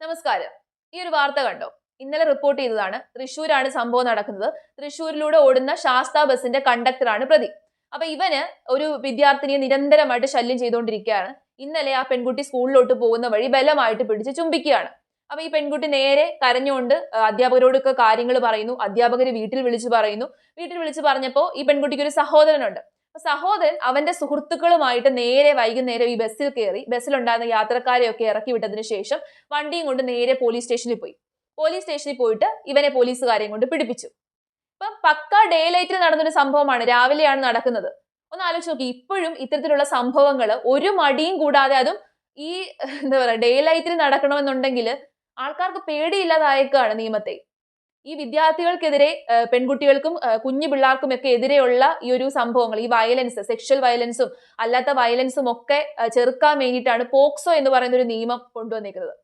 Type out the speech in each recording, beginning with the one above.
നമസ്കാരം. ഈ ഒരു വാർത്ത കണ്ടോ? ഇന്നലെ റിപ്പോർട്ട് ചെയ്തതാണ്. തൃശ്ശൂരാണ് സംഭവം നടക്കുന്നത്. തൃശ്ശൂരിലൂടെ ഓടുന്ന ശാസ്ത ബസിന്റെ കണ്ടക്ടറാണ് പ്രതി. അപ്പൊ ഇവന് ഒരു വിദ്യാർത്ഥിനിയെ നിരന്തരമായിട്ട് ശല്യം ചെയ്തുകൊണ്ടിരിക്കുകയാണ്. ഇന്നലെ ആ പെൺകുട്ടി സ്കൂളിലോട്ട് പോകുന്ന വഴി ബലമായിട്ട് പിടിച്ച് ചുംബിക്കുകയാണ്. അപ്പൊ ഈ പെൺകുട്ടി നേരെ കരഞ്ഞുകൊണ്ട് അധ്യാപകരോടൊക്കെ കാര്യങ്ങൾ പറയുന്നു. അധ്യാപകര് വീട്ടിൽ വിളിച്ചു പറയുന്നു. വീട്ടിൽ വിളിച്ചു പറഞ്ഞപ്പോൾ ഈ പെൺകുട്ടിക്ക് ഒരു സഹോദരനുണ്ട്. സഹോദരൻ അവന്റെ സുഹൃത്തുക്കളുമായിട്ട് നേരെ വൈകുന്നേരം ഈ ബസ്സിൽ കയറി ബസ്സിലുണ്ടായിരുന്ന യാത്രക്കാരെയൊക്കെ ഇറക്കി വിട്ടതിന് ശേഷം വണ്ടിയും കൊണ്ട് നേരെ പോലീസ് സ്റ്റേഷനിൽ പോയി. പോലീസ് സ്റ്റേഷനിൽ പോയിട്ട് ഇവനെ പോലീസുകാരെയും കൊണ്ട് പിടിപ്പിച്ചു. ഇപ്പം പക്ക ഡേ ലൈറ്റിൽ നടന്നൊരു സംഭവമാണ് രാവിലെയാണ് നടക്കുന്നത്. ഒന്ന് ആലോചിച്ച് നോക്കി ഇപ്പോഴും ഇത്തരത്തിലുള്ള സംഭവങ്ങൾ ഒരു മടിയും കൂടാതെ അതും ഈ എന്താ പറയുക ഡേ ലൈറ്റിൽ നടക്കണമെന്നുണ്ടെങ്കിൽ ആൾക്കാർക്ക് പേടിയില്ലാതായേക്കാണ് നിയമത്തെ. ഈ വിദ്യാർത്ഥികൾക്കെതിരെ പെൺകുട്ടികൾക്കും കുഞ്ഞു പിള്ളേർക്കും ഒക്കെ എതിരെയുള്ള ഈ ഒരു സംഭവങ്ങൾ ഈ വയലൻസ് സെക്ഷൽ വയലൻസും അല്ലാത്ത വയലൻസും ഒക്കെ ചെറുക്കാൻ വേണ്ടിയിട്ടാണ് പോക്സോ എന്ന് പറയുന്ന ഒരു നിയമം കൊണ്ടുവന്നേക്കുന്നത്.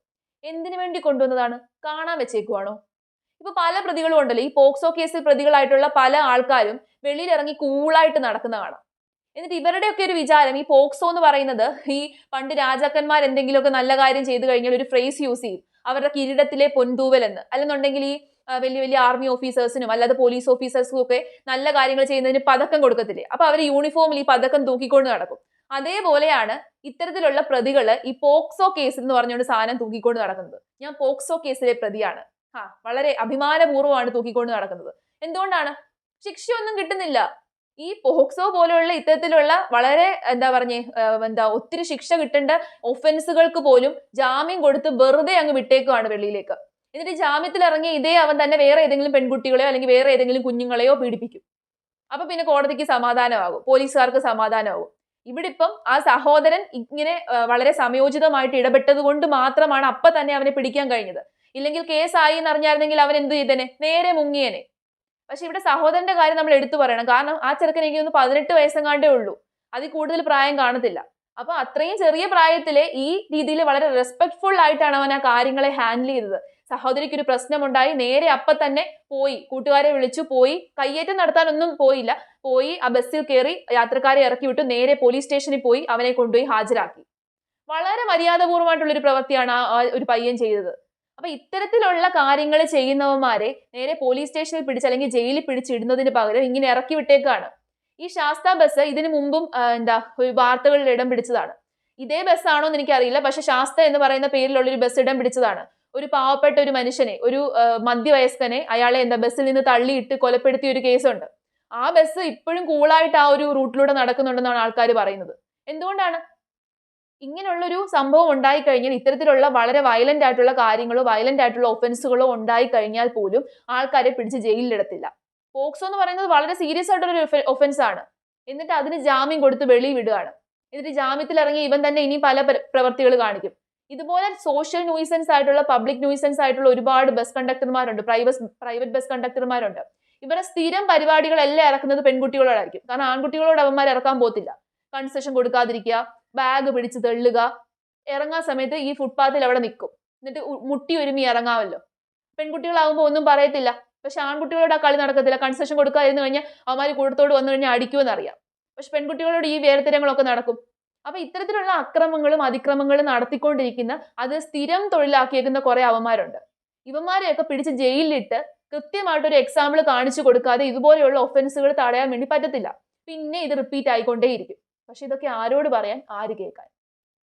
എന്തിനു വേണ്ടി കൊണ്ടുവന്നതാണ്? കാണാൻ വെച്ചേക്കുവാണോ? ഇപ്പൊ പല പ്രതികളും ഉണ്ടല്ലോ. ഈ പോക്സോ കേസിൽ പ്രതികളായിട്ടുള്ള പല ആൾക്കാരും വെളിയിൽ വെളിയിലിറങ്ങി കൂളായിട്ട് നടക്കുന്ന കാണാം. എന്നിട്ട് ഇവരുടെയൊക്കെ ഒരു വിചാരം ഈ പോക്സോ എന്ന് പറയുന്നത് ഈ പണ്ട് രാജാക്കന്മാർ എന്തെങ്കിലുമൊക്കെ നല്ല കാര്യം ചെയ്തു കഴിഞ്ഞാൽ ഒരു ഫ്രേസ് യൂസ് ചെയ്യും. അവരുടെ കിരീടത്തിലെ പൊന്തൂവൽ എന്ന് അല്ലെന്നുണ്ടെങ്കിൽ ഈ വലിയ വലിയ ആർമി ഓഫീസേഴ്സിനും അല്ലാതെ പോലീസ് ഓഫീസേഴ്സിനും ഒക്കെ നല്ല കാര്യങ്ങൾ ചെയ്യുന്നതിന് പതക്കം കൊടുക്കത്തില്ലേ? അപ്പൊ അവർ യൂണിഫോമിൽ ഈ പതക്കം തൂക്കിക്കൊണ്ട് നടക്കും. അതേപോലെയാണ് ഇത്തരത്തിലുള്ള പ്രതികൾ ഈ പോക്സോ കേസ് എന്ന് പറഞ്ഞുകൊണ്ട് സാധനം തൂക്കിക്കൊണ്ട് നടക്കുന്നത്. ഞാൻ പോക്സോ കേസിലെ പ്രതിയാണ്. ആ വളരെ അഭിമാനപൂർവമാണ് തൂക്കിക്കൊണ്ട് നടക്കുന്നത്. എന്തുകൊണ്ടാണ്? ശിക്ഷയൊന്നും കിട്ടുന്നില്ല. ഈ പോക്സോ പോലെയുള്ള ഇത്തരത്തിലുള്ള വളരെ എന്താ പറഞ്ഞേ എന്താ ഒത്തിരി ശിക്ഷ കിട്ടേണ്ട ഒഫൻസുകൾക്ക് പോലും ജാമ്യം കൊടുത്ത് വെറുതെ അങ്ങ് വിട്ടേക്കുവാണ് വെളിയിലേക്ക്. എന്നിട്ട് ജാമ്യത്തിൽ ഇറങ്ങിയ ഇതേ അവൻ തന്നെ വേറെ ഏതെങ്കിലും പെൺകുട്ടികളെയോ അല്ലെങ്കിൽ വേറെ ഏതെങ്കിലും കുഞ്ഞുങ്ങളെയോ പീഡിപ്പിക്കും. അപ്പൊ പിന്നെ കോടതിക്ക് സമാധാനമാകും. പോലീസുകാർക്ക് സമാധാനമാകും. ഇവിടെ ഇപ്പം ആ സഹോദരൻ ഇങ്ങനെ വളരെ സമയോചിതമായിട്ട് ഇടപെട്ടത് കൊണ്ട് മാത്രമാണ് അപ്പൊ തന്നെ അവനെ പിടിക്കാൻ കഴിഞ്ഞത്. ഇല്ലെങ്കിൽ കേസായി എന്നറിഞ്ഞായിരുന്നെങ്കിൽ അവൻ എന്ത് ചെയ്തേനെ? നേരെ മുങ്ങിയേനെ. പക്ഷെ ഇവിടെ സഹോദരന്റെ കാര്യം നമ്മൾ എടുത്തു പറയണം. കാരണം ആ ചെറുക്കൻ എനിക്ക് ഒന്ന് പതിനെട്ട് വയസ്സെങ്ങാണ്ടേ ഉള്ളൂ. അതിൽ കൂടുതൽ പ്രായം കാണത്തില്ല. അപ്പൊ അത്രയും ചെറിയ പ്രായത്തിലെ ഈ രീതിയിൽ വളരെ റെസ്പെക്ട്ഫുൾ ആയിട്ടാണ് അവൻ ആ കാര്യങ്ങളെ ഹാൻഡിൽ ചെയ്തത്. സഹോദരിക്ക് ഒരു പ്രശ്നമുണ്ടായി നേരെ അപ്പൊ തന്നെ പോയി. കൂട്ടുകാരെ വിളിച്ചു പോയി. കയ്യേറ്റം നടത്താനൊന്നും പോയില്ല. പോയി ആ ബസ്സിൽ കയറി യാത്രക്കാരെ ഇറക്കി വിട്ടു. നേരെ പോലീസ് സ്റ്റേഷനിൽ പോയി അവനെ കൊണ്ടുപോയി ഹാജരാക്കി. വളരെ മര്യാദപൂർവമായിട്ടുള്ള ഒരു പ്രവൃത്തിയാണ് ആ ഒരു പയ്യൻ ചെയ്തത്. അപ്പൊ ഇത്തരത്തിലുള്ള കാര്യങ്ങൾ ചെയ്യുന്നവന്മാരെ നേരെ പോലീസ് സ്റ്റേഷനിൽ പിടിച്ച് അല്ലെങ്കിൽ ജയിലിൽ പിടിച്ചിടുന്നതിന് പകരം ഇങ്ങനെ ഇറക്കി വിട്ടേക്കാണ്. ഈ ശാസ്ത ബസ് ഇതിനു മുമ്പും എന്താ ഒരു വാർത്തകളിൽ ഇടം പിടിച്ചതാണ്. ഇതേ ബസ്സാണോ എന്ന് എനിക്കറിയില്ല. പക്ഷെ ശാസ്ത എന്ന് പറയുന്ന പേരിലുള്ള ഒരു ബസ് ഇടം പിടിച്ചതാണ്. ഒരു പാവപ്പെട്ട ഒരു മനുഷ്യനെ ഒരു മധ്യവയസ്കനെ അയാളെ എന്താ ബസ്സിൽ നിന്ന് തള്ളിയിട്ട് കൊലപ്പെടുത്തിയ ഒരു കേസുണ്ട് ആ ബസ് ഇപ്പോഴും കൂളായിട്ട് ആ ഒരു റൂട്ടിലൂടെ നടക്കുന്നുണ്ടെന്നാണ് ആൾക്കാർ പറയുന്നത്. എന്തുകൊണ്ടാണ്? ഇങ്ങനെയുള്ളൊരു സംഭവം ഉണ്ടായിക്കഴിഞ്ഞാൽ ഇത്തരത്തിലുള്ള വളരെ വയലന്റ് ആയിട്ടുള്ള കാര്യങ്ങളോ വയലന്റ് ആയിട്ടുള്ള ഒഫൻസുകളോ ഉണ്ടായി കഴിഞ്ഞാൽ പോലും ആൾക്കാരെ പിടിച്ച് ജയിലിലിടത്തില്ല. പോക്സോ എന്ന് പറയുന്നത് വളരെ സീരിയസ് ആയിട്ടുള്ള ഒരു ഒഫൻസ് ആണ്. എന്നിട്ട് അതിന് ജാമ്യം കൊടുത്ത് വെളി വിടുകയാണ്. എന്നിട്ട് ജാമ്യത്തിൽ ഇറങ്ങി ഇവൻ തന്നെ ഇനി പല പ്രവൃത്തികൾ കാണിക്കും. ഇതുപോലെ സോഷ്യൽ ന്യൂസൻസ് ആയിട്ടുള്ള പബ്ലിക് ന്യൂസൻസ് ആയിട്ടുള്ള ഒരുപാട് ബസ് കണ്ടക്ടർമാരുണ്ട് പ്രൈവറ്റ് പ്രൈവറ്റ് ബസ് കണ്ടക്ടർമാരുണ്ട് ഇവരെ സ്ഥിരം പരിപാടികളെല്ലാം ഇറക്കുന്നത് പെൺകുട്ടികളോടായിരിക്കും. കാരണം ആൺകുട്ടികളോട് അവന്മാർ ഇറക്കാൻ പോകത്തില്ല. കൺസെഷൻ കൊടുക്കാതിരിക്കുക ബാഗ് പിടിച്ച് തള്ളുക ഇറങ്ങാൻ സമയത്ത് ഈ ഫുട്പാത്തിൽ അവിടെ നിൽക്കും. എന്നിട്ട് മുട്ടി ഒരുമി ഇറങ്ങാമല്ലോ. പെൺകുട്ടികളാകുമ്പോൾ ഒന്നും പറയത്തില്ല. പക്ഷെ ആൺകുട്ടികളോട് ആ കളി നടക്കത്തില്ല. കൺസെഷൻ കൊടുക്കാതിരുന്നു കഴിഞ്ഞാൽ അവന്മാർ കൂട്ടത്തോട് വന്നു കഴിഞ്ഞാൽ അടിക്കുമെന്ന് അറിയാം പക്ഷെ പെൺകുട്ടികളോട് ഈ വേരത്തരങ്ങളൊക്കെ നടക്കും. അപ്പൊ ഇത്തരത്തിലുള്ള അക്രമങ്ങളും അതിക്രമങ്ങളും നടത്തിക്കൊണ്ടിരിക്കുന്ന അത് സ്ഥിരം തൊഴിലാക്കിയേക്കുന്ന കുറെ അവന്മാരുണ്ട്. ഇവന്മാരെയൊക്കെ പിടിച്ച് ജയിലിലിട്ട് കൃത്യമായിട്ട് ഒരു എക്സാമ്പിൾ കാണിച്ചു കൊടുക്കാതെ ഇതുപോലെയുള്ള ഒഫൻസുകൾ തടയാൻ വേണ്ടി പറ്റത്തില്ല. പിന്നെ ഇത് റിപ്പീറ്റ് ആയിക്കൊണ്ടേയിരിക്കും. പക്ഷെ ഇതൊക്കെ ആരോട് പറയാൻ? ആര് കേൾക്കാൻ?